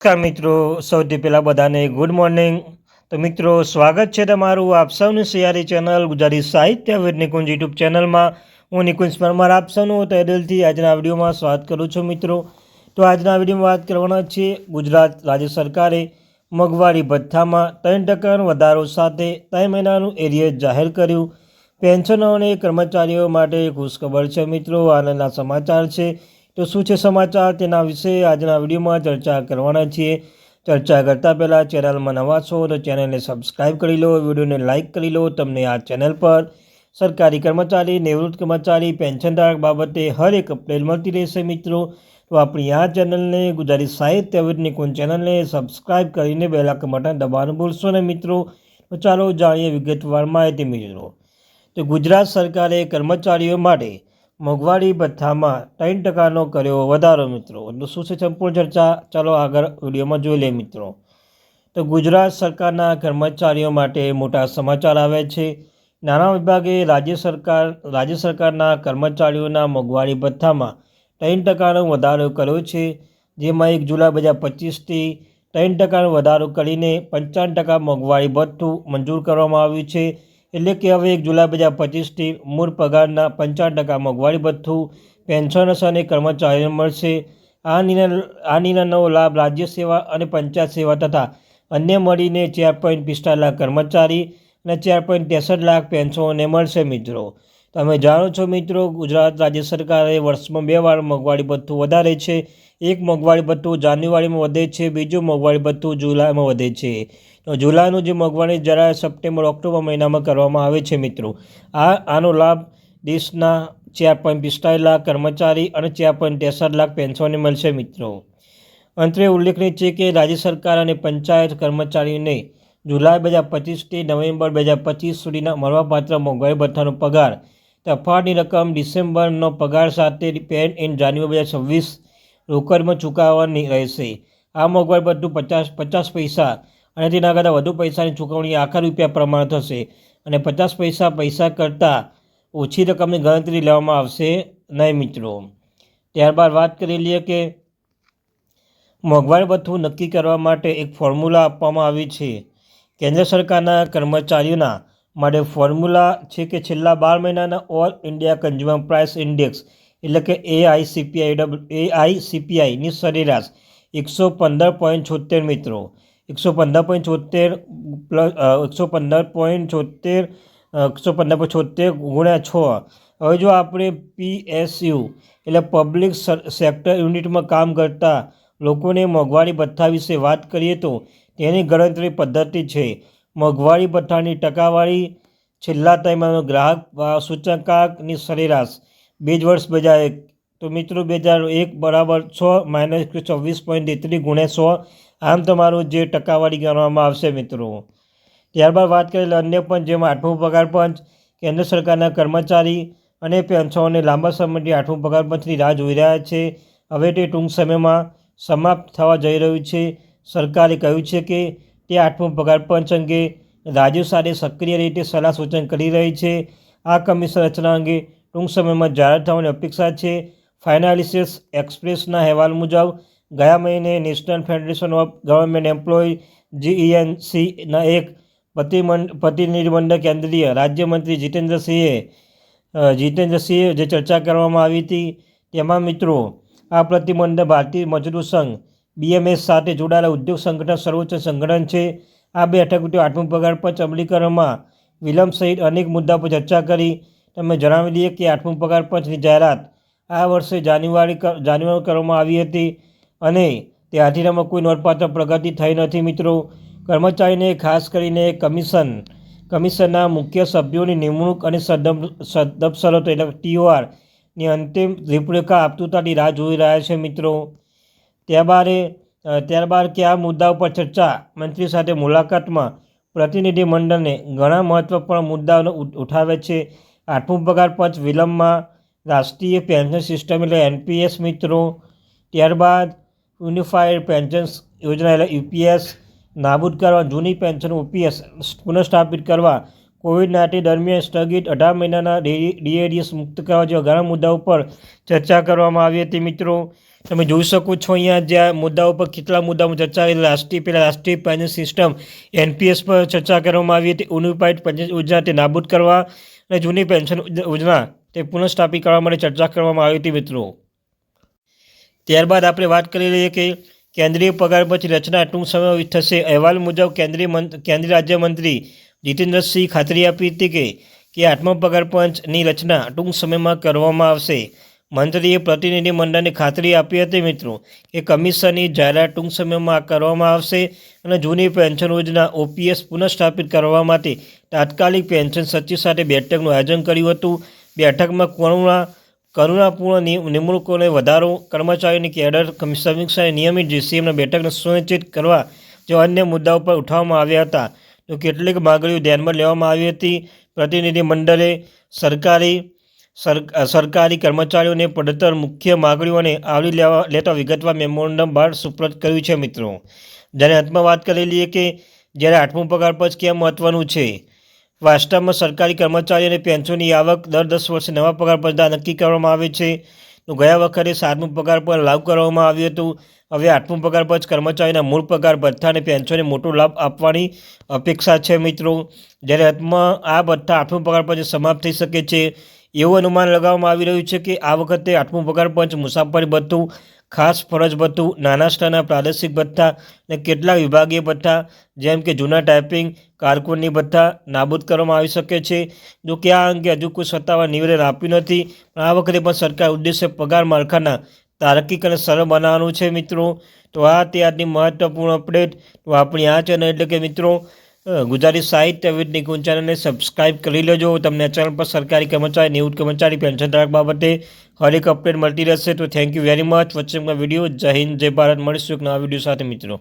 નમસ્કાર મિત્રો, સૌથી પહેલાં બધાને ગુડ મોર્નિંગ તો મિત્રો, સ્વાગત છે તમારું આપ સૌની સિયારી ચેનલ ગુજરાતી સાહિત્ય વિદ નિકુંજ યુટ્યુબ ચેનલમાં હું નિકુંજ પરમાર, આપ સૌનું તહે દિલથી આજના વિડીયોમાં સ્વાગત કરું છું મિત્રો. તો આજના વિડીયોમાં વાત કરવાના છીએ ગુજરાત રાજ્ય સરકારે મોંઘવારી ભથ્થામાં ત્રણ ટકાનો વધારો સાથે ત્રણ મહિનાનું એરિયર જાહેર કર્યું. પેન્શનો અને કર્મચારીઓ માટે ખુશખબર છે મિત્રો. આનંદના સમાચાર છે. તો શું છે સમાચાર? તેના વિશે આજના વિડીયોમાં ચર્ચા કરવાના છીએ. ચર્ચા કરતાં પહેલાં ચેનલમાં નવા છો તો ચેનલને સબસ્ક્રાઈબ કરી લો, વિડીયોને લાઇક કરી લો. તમને આ ચેનલ પર સરકારી કર્મચારી, નિવૃત્ત કર્મચારી પેન્શનધારક બાબતે હર એક અપડેટ મળતી રહેશે મિત્રો. તો આપણી આ ચેનલને ગુજરાતી સાહિત્ય કોણ ચેનલને સબસ્ક્રાઈબ કરીને બેલાક બટન દબાવવાનું ભૂલશો ને મિત્રો. તો ચાલો જાણીએ વિગતવાર માહિતી મિત્રો. તો ગુજરાત સરકારે કર્મચારીઓ માટે મોંઘવારી ભથ્થામાં ત્રણ ટકાનો કર્યો વધારો મિત્રો. એટલે શું છે સંપૂર્ણ ચર્ચા? ચાલો આગળ વિડીયોમાં જોઈ લઈએ મિત્રો. તો ગુજરાત સરકારના કર્મચારીઓ માટે મોટા સમાચાર આવે છે. નાણાં વિભાગે રાજ્ય સરકાર, રાજ્ય સરકારના કર્મચારીઓના મોંઘવારી ભથ્થામાં ત્રણ ટકાનો વધારો કર્યો છે. જેમાં એક જુલાઈ બે હજાર પચીસથી ત્રણ ટકાનો વધારો કરીને પંચાવન ટકા મોંઘવારી ભથ્થું મંજૂર કરવામાં આવ્યું છે. એટલે કે હવે એક જુલાઈ બે હજાર પચીસથી મૂળ પગારના પંચાવન ટકા મોંઘવારી ભથ્થું પેન્શનર્સ અને કર્મચારીઓને મળશે. આ નિર્ણય, આ નિર્ણયનો લાભ રાજ્ય સેવા અને પંચાયત સેવા તથા અન્ય મળીને ચાર પોઈન્ટ પિસ્તાલીસ લાખ કર્મચારી અને ચાર પોઈન્ટ ત્રેસઠ લાખ પેન્શનોને મળશે મિત્રો. તમે જાણો છો મિત્રો, ગુજરાત રાજ્ય સરકારે વર્ષમાં બે વાર મોંઘવારી ભથ્થું વધારે છે. એક મોંઘવારી ભથ્થું જાન્યુઆરીમાં વધે છે, બીજું મોંઘવારી ભથ્થું જુલાઈમાં વધે છે. તો જુલાઈનું જે મોંઘવારી જરા સપ્ટેમ્બર, ઓક્ટોબર મહિનામાં કરવામાં આવે છે મિત્રો. આ, આનો લાભ દેશના ચાર પોઈન્ટ પિસ્તાળીસ લાખ કર્મચારી અને ચાર પોઈન્ટ ત્રેસઠ લાખ પેન્શનને મળશે મિત્રો. અંતરે ઉલ્લેખનીય છે કે રાજ્ય સરકાર અને પંચાયત કર્મચારીઓને જુલાઈ બે હજાર પચીસથી નવેમ્બર બે હજાર પચીસ સુધીના મળવાપાત્ર મોંઘવારી ભથ્થાનો પગાર તફાવતની રકમ ડિસેમ્બરનો પગાર સાથે પેન ઇન જાન્યુઆરી બે હજાર છવ્વીસ રોકડમાં ચૂકવવાની રહેશે. આ મોંઘવારી બધું પચાસ પચાસ પૈસા અને તેના કરતાં વધુ પૈસાની ચૂકવણી આખા રૂપિયા પ્રમાણે થશે અને પચાસ પૈસા પૈસા કરતાં ઓછી રકમની ગણતરી લેવામાં આવશે નહીં મિત્રો. ત્યારબાદ વાત કરી લઈએ કે મોંઘવારી ભથ્થું નક્કી કરવા માટે એક ફોર્મ્યુલા આપવામાં આવી છે. કેન્દ્ર સરકારના કર્મચારીઓના માટે ફોર્મ્યુલા છે કે છેલ્લા બાર મહિનાના all India consumer price index, એટલે કે AICPI I CPI double A I સીપીઆઈની સરેરાશ એકસો પંદર પોઈન્ટ છોતેર મિત્રો. એકસો પંદર પોઈન્ટ છોતેર પ્લસ એકસો પંદર પોઈન્ટ છોતેર એકસો પંદર પોઈન્ટ છોતેર ગુણ્યા છ. હવે જો આપણે પીએસયુ, એટલે પબ્લિક સેક્ટર યુનિટમાં કામ કરતા લોકોને મોંઘવારી ભથ્થા વિશે વાત કરીએ તો તેની ગણતરી પદ્ધતિ છે. મોંઘવારી ભથ્થાની ટકાવારી, છેલ્લા ત્રણ ગ્રાહક સૂચકાંકની સરેરાશ બે જ વર્ષ બે હજાર એક. તો મિત્રો બે હજાર એક બરાબર છ માઇનસ ચોવીસ પોઈન્ટ તેત્રીસ ગુણે સો. આમ તમારું જે ટકાવારી ગણવામાં આવશે મિત્રો. ત્યારબાદ વાત કરીએ અન્ય પંચ જેમાં આઠમું પગાર પંચ, કેન્દ્ર સરકારના કર્મચારી અને પેન્શનોને લાંબા સમયથી આઠમું પગાર પંચની રાહ જોઈ રહ્યા છે. હવે તે ટૂંક સમયમાં સમાપ્ત થવા જઈ રહ્યું છે. સરકારે કહ્યું છે કે તે આઠમું પગાર પંચ અંગે રાજ્ય સાથે સક્રિય રીતે સલાહ સૂચન કરી રહી છે. આ કમિશન રચના અંગે ટૂંક સમયમાં જાહેર થવાની અપેક્ષા છે. ફાઇનાલિસિસ એક્સપ્રેસના અહેવાલ મુજબ, ગયા મહિને national federation of government employ જીઈએનસીના એક પ્રતિનિધિમંડળ કેન્દ્રીય રાજ્યમંત્રી જીતેન્દ્રસિંહે જીતેન્દ્રસિંહે જે ચર્ચા કરવામાં આવી હતી, તેમાં મિત્રો, આ પ્રતિબંધ ભારતીય મજદૂર સંઘ બીએમએસ સાથે જોડાયેલા ઉદ્યોગ સંગઠન સર્વોચ્ચ સંગઠન છે. આ બેઠક આઠમું પગાર પંચ અમલીકરણમાં વિલંબ સહિત અનેક મુદ્દા પર ચર્ચા કરી. તમે જણાવી દઈએ કે આઠમું પગાર પંચની જાહેરાત આ વર્ષે જાન્યુઆરી જાન્યુઆરી કરવામાં આવી હતી અને તે તેમાં કોઈ નોંધપાત્ર પ્રગતિ થઈ નથી મિત્રો. કર્મચારીને ખાસ કરીને કમિશન, કમિશનના મુખ્ય સભ્યોની નિમણૂક અને સદબ સદબ શરતો એટલે ટીઓઆરની અંતિમ રૂપરેખા આપતુતાની રાહ જોઈ રહ્યા છે મિત્રો. ત્યારબાદ ત્યારબાદ કે આ મુદ્દા ઉપર ચર્ચા મંત્રી સાથે મુલાકાતમાં પ્રતિનિધિ મંડળને ઘણા મહત્વપૂર્ણ મુદ્દાઓનો ઉઠાવે છે આઠમું પગાર પંચ વિલંબમાં રાષ્ટ્રીય પેન્શન સિસ્ટમ એટલે એનપીએસ મિત્રો ત્યારબાદ યુનિફાઈડ પેન્શન યોજના એટલે યુપીએસ નાબૂદ કરવા જૂની પેન્શન ઓપીએસ પુનઃસ્થાપિત કરવા કોવિડ નાઇન્ટીન દરમિયાન સ્થગિત અઢાર મહિનાના ડીએડીએસ મુક્ત કરવા જેવા ઘણા મુદ્દાઓ પર ચર્ચા કરવામાં આવી હતી મિત્રો તમે જોઈ શકો છો અહીંયા જ્યાં મુદ્દાઓ પર કેટલા મુદ્દાઓ ચર્ચા રાષ્ટ્રીય પહેલાં રાષ્ટ્રીય પેન્શન સિસ્ટમ એનપીએસ પર ચર્ચા કરવામાં આવી હતી. ઉનિફાઇડ પેન્શન યોજના તે નાબૂદ કરવા અને જૂની પેન્શન યોજના તે પુનઃસ્થાપિત કરવા માટે ચર્ચા કરવામાં આવી હતી મિત્રો. ત્યારબાદ આપણે વાત કરી લઈએ કે કેન્દ્રીય પગાર પછી રચના ટૂંક સમય થશે. અહેવાલ મુજબ કેન્દ્રીય કેન્દ્રીય રાજ્યમંત્રી જીતેન્દ્રસિંહ ખાતરી આપી હતી કે કે આઠમા પગાર પંચની રચના ટૂંક સમયમાં કરવામાં આવશે. મંત્રીએ પ્રતિનિધિ મંડળને ખાતરી આપી હતી મિત્રો કે કમિશનની જાહેરાત ટૂંક સમયમાં કરવામાં આવશે અને જૂની પેન્શન યોજના ઓપીએસ પુનઃસ્થાપિત કરવા માટે તાત્કાલિક પેન્શન સચિવ સાથે બેઠકનું આયોજન કર્યું હતું. બેઠકમાં કરુણા, કરુણાપૂર્ણ નિમણૂકોને વધારો, કર્મચારીઓની કેડર સમીક્ષાએ નિયમિત જીસીએમના બેઠકને સુનિશ્ચિત કરવા જેવા અન્ય મુદ્દાઓ પર ઉઠાવવામાં આવ્યા હતા. તો કેટલીક માગણીઓ ધ્યાનમાં લેવામાં આવી હતી. પ્રતિનિધિમંડળે સરકારી સર- સરકારી કર્મચારીઓને પડતર મુખ્ય માગણીઓને આવરી લેવા, લેતા વિગતવાર મેમોરેન્ડમ બહાર સુપ્રત કર્યું છે મિત્રો. જ્યારે અંતમાં વાત કરી લઈએ કે જ્યારે આઠમું પગાર પંચ કેમ મહત્વનું છે? વાસ્તવમાં સરકારી કર્મચારી અને પેન્શનની આવક દર દસ વર્ષે નવા પગાર પંચના નક્કી કરવામાં આવે છે. તો ગયા વખતે સાતમું પગાર પર લાગુ કરવામાં આવ્યું હતું. હવે આઠમું પગાર પંચ કર્મચારીના મૂળ પગાર ભથ્થા અને પેન્શનને મોટો લાભ આપવાની અપેક્ષા છે મિત્રો. જ્યારે અંતમાં આ ભથ્થા આઠમું પગાર પંચ સમાપ્ત થઈ શકે છે એવું અનુમાન લગાવવામાં આવી રહ્યું છે કે આ વખતે આઠમું પગાર પંચ મુસાફરી ભથ્થું, ખાસ ફરજ ભથ્થું નાના સ્તરના પ્રાદેશિક ભથ્થા અને કેટલાક વિભાગીય ભથ્થા, જેમ કે જૂના ટાઈપિંગ કારકુનની ભથ્થા નાબૂદ કરવામાં આવી શકે છે. જો કે આ અંગે હજુ કોઈ સત્તાવાર નિવેદન આપ્યું નથી, પણ આ વખતે પણ સરકાર ઉદ્દેશ્ય પગાર માળખાના તાર્કિક અને સરળ બનાવવાનું છે મિત્રો. તો આ તે આજની મહત્વપૂર્ણ અપડેટ તો આપણી આ ચેનલ એટલે કે મિત્રો ગુજરાતી સાહિત્ય વિદ નિકુંજ ચેનલને સબસ્ક્રાઇબ કરી લેજો. તમને ચેનલ પર સરકારી કર્મચારી નિવૃત્ત કર્મચારી પેન્શન ધારક બાબતે હરેક અપડેટ મળતી રહેશે. તો થેન્ક યુ વેરી મચ વચ્ચે વીડિયો જય હિન્દ, જય ભારત. મળીશું એક નવા વીડિયો સાથે મિત્રો.